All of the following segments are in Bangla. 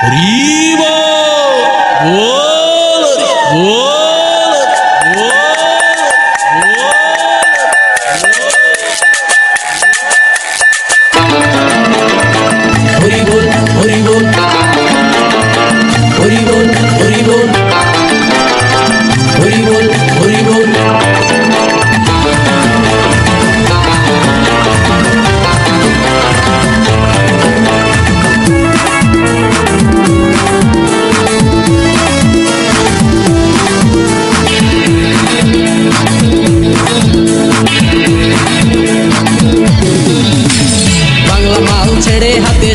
হরিব বল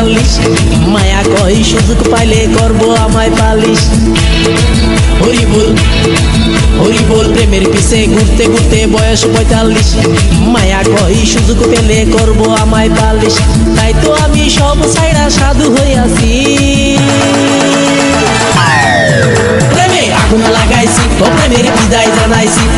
পঁয়তাল্লিশ মায়া কই সুযোগ পাইলে করব আমায় পালিশ। হরি বল হরি বল, প্রেমের পিছে ঘুরতে ঘুরতে বয়স পঁয়তাল্লিশ। মায়া কই সুযোগ পেলে করব আমায় পালিশ। তাই তো আমি সব সাইরা সাধু হইয়াছি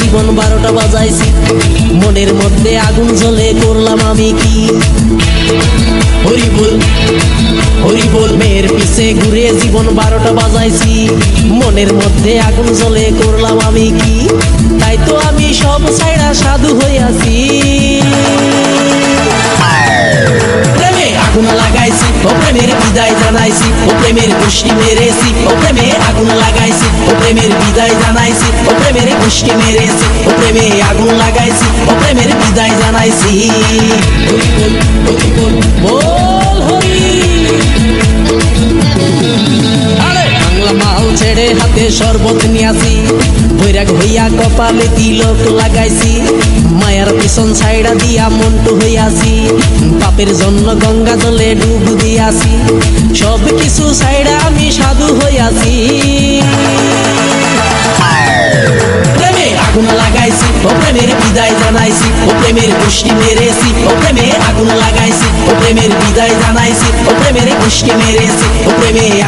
জীবন বারোটা বাজাইছি। মনের মধ্যে আগুন জ্বলে করলাম আমি কি? হরি বল হরি মেয়ের পিছে ঘুরে জীবন বারোটা বাজাইছি। মনের মধ্যে আগুন জ্বলে করলাম আমি কি? তাই তো আমি সব ছাইড়া সাধু হইয়াছি জানাইছি, ও প্রেমের গোষ্ঠী মেরেছি, ও প্রেমে আগুন লাগাইছি, ও প্রেমের বিদায় জানাইছি, ও প্রেমের গোষ্ঠী মেরেছি, ও প্রেমে আগুন লাগাইছি, ও প্রেমের বিদায় জানাইছি। ছেড়ে হাতে শরবত নিয়াছি বৈরাগ হইয়া কপালে তিলক লাগাইছি, মায়ার পিছন ছাইড়া দিয়া মন্টু হইয়াছি। পাপের জন্য গঙ্গা জলে ডুব দিয়াছি। সব কিছু ছাইড়া আমি সাধু হইয়াছি। আগুন লাগাইছি, ও প্রেমের বিদায় জানাইছি, ও প্রেমের গোষ্ঠী মেরেছি, ও প্রেমে আগুন লাগাইছি, ও প্রেমের বিদায় জানাইছি, ও প্রেমের গোষ্ঠী মেরেছি, ও প্রেমে